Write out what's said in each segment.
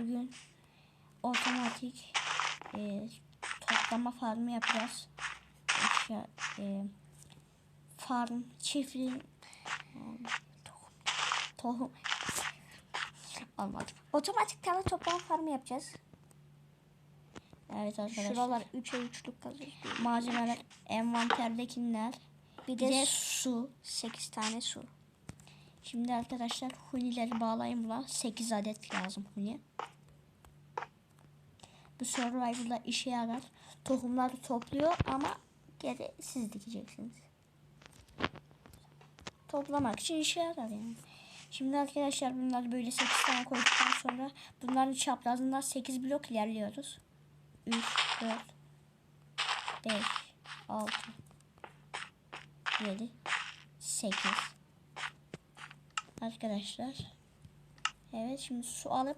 bugün otomatik e, toplama farmı yapacağız. Eşya, e, farm, çiftliğin tohum, tohum. Olmadı. Otomatik tane toplama farmı yapacağız. Evet arkadaşlar. Şuralar 3'e 3'lük kalır. malzemeler envanterdekiler. Bir Bir de de su. 8 tane su. Şimdi arkadaşlar hunileri bağlayayım la. 8 adet lazım huni. Bu survival'da işe yarar. Tohumları topluyor ama geri siz dikeceksiniz. Toplamak için işe yarar yani. Şimdi arkadaşlar bunları böyle 8 tane koyduktan sonra bunların çaprazından 8 blok ilerliyoruz. 3, 4, 5, 6, 7, 8. Arkadaşlar. Evet şimdi su alıp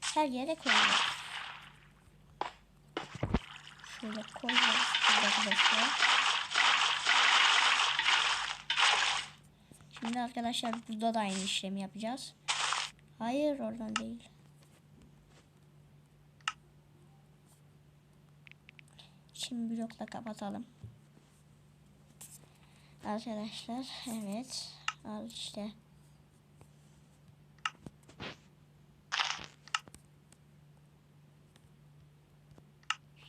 her yere koyuyoruz. Şöyle koyuyoruz arkadaşlar. Şimdi arkadaşlar burada da aynı işlemi yapacağız. Hayır oradan değil. Şimdi blokla kapatalım. Arkadaşlar evet al işte.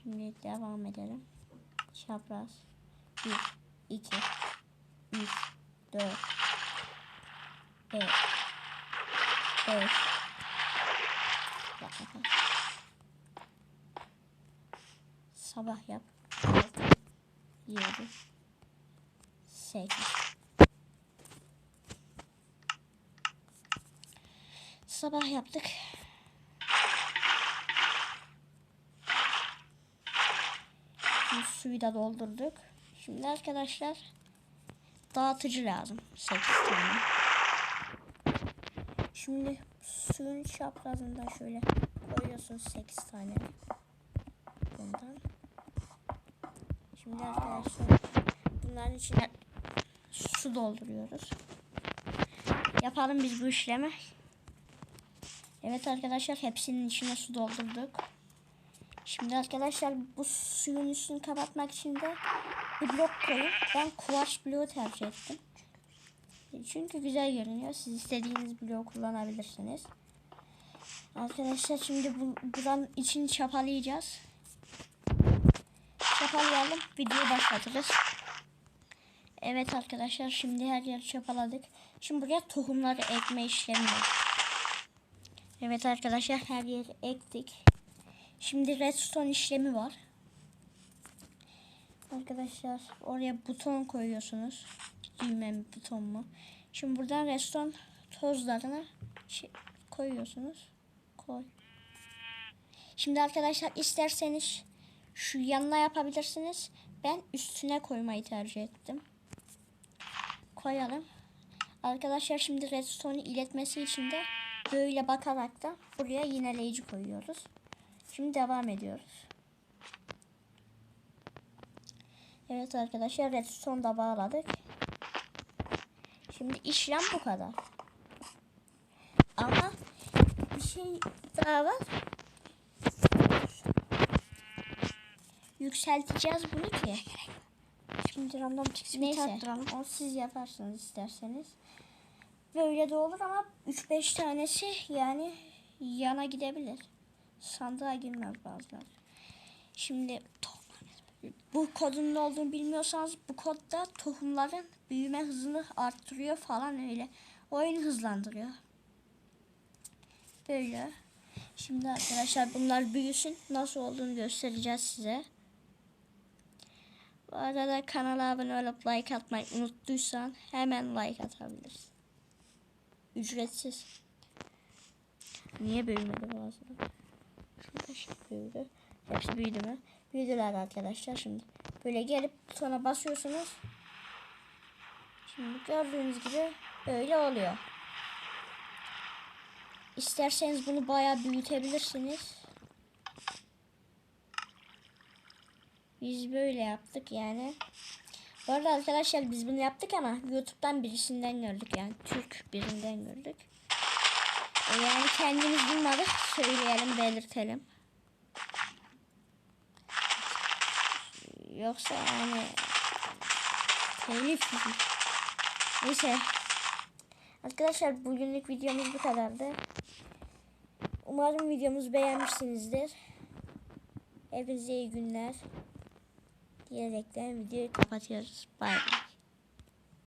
Şimdi devam edelim. Çapraz 1 2 3 4 5 5 Sabah yap. 6 7 8 Sabah yaptık. Şimdi suyu da doldurduk. Şimdi arkadaşlar dağıtıcı lazım. 8 tane. Şimdi suyun çaprazından şöyle koyuyorsun 8 tane. Bundan. Şimdi arkadaşlar bunların içine su dolduruyoruz. Yapalım biz bu işlemi. Evet arkadaşlar hepsinin içine su doldurduk. Şimdi arkadaşlar bu suyun üstünü kapatmak için de bir blok koyun. Ben kuvars bloğu tercih ettim. Çünkü güzel görünüyor. Siz istediğiniz bloğu kullanabilirsiniz. Arkadaşlar şimdi bu, buranın içini çapalayacağız. Çapalayalım. Video başlatırız. Evet arkadaşlar şimdi her yeri çapaladık. Şimdi buraya tohumları ekme işlemi. Evet arkadaşlar her yeri ektik. Şimdi redstone işlemi var. Arkadaşlar oraya buton koyuyorsunuz. Düğme buton mu? Şimdi buradan redstone tozlarını şey, koyuyorsunuz. Koy. Şimdi arkadaşlar isterseniz şu yanına yapabilirsiniz. Ben üstüne koymayı tercih ettim. Koyalım. Arkadaşlar şimdi redstone'u iletmesi için de böyle bakarak da buraya yineleyici koyuyoruz. Şimdi devam ediyoruz. Evet arkadaşlar redstone da bağladık. Şimdi işlem bu kadar. Ama bir şey daha var. Yükselteceğiz bunu ki. Şimdi random çıksın. Neyse. Tattıralım. O siz yaparsınız isterseniz. Böyle de olur ama 3-5 tanesi yani yana gidebilir. Sandığa girmez bazıları. Şimdi bu kodun ne olduğunu bilmiyorsanız bu kodda tohumların büyüme hızını arttırıyor falan öyle. Oyunu hızlandırıyor. Böyle. Şimdi arkadaşlar bunlar büyüsün. Nasıl olduğunu göstereceğiz size. Bu arada kanala abone olup like atmayı unuttuysan hemen like atabilirsin. Ücretsiz. Niye büyümedi bazıları? Şurada büyüdü. Hepsi büyüdü mü? Büyüdüler arkadaşlar şimdi. Böyle gelip butona basıyorsunuz. Şimdi gördüğünüz gibi böyle oluyor. İsterseniz bunu bayağı büyütebilirsiniz. Biz böyle yaptık yani. Bu arada arkadaşlar biz bunu yaptık ama YouTube'dan birisinden gördük yani. Türk birinden gördük. Yani kendimiz bulmadık. Söyleyelim, belirtelim. Yoksa yani telif Neyse. Arkadaşlar bugünlük videomuz bu kadardı. Umarım videomuzu beğenmişsinizdir. Hepinize iyi günler. Diyerekten videoyu kapatıyoruz. Bay bay.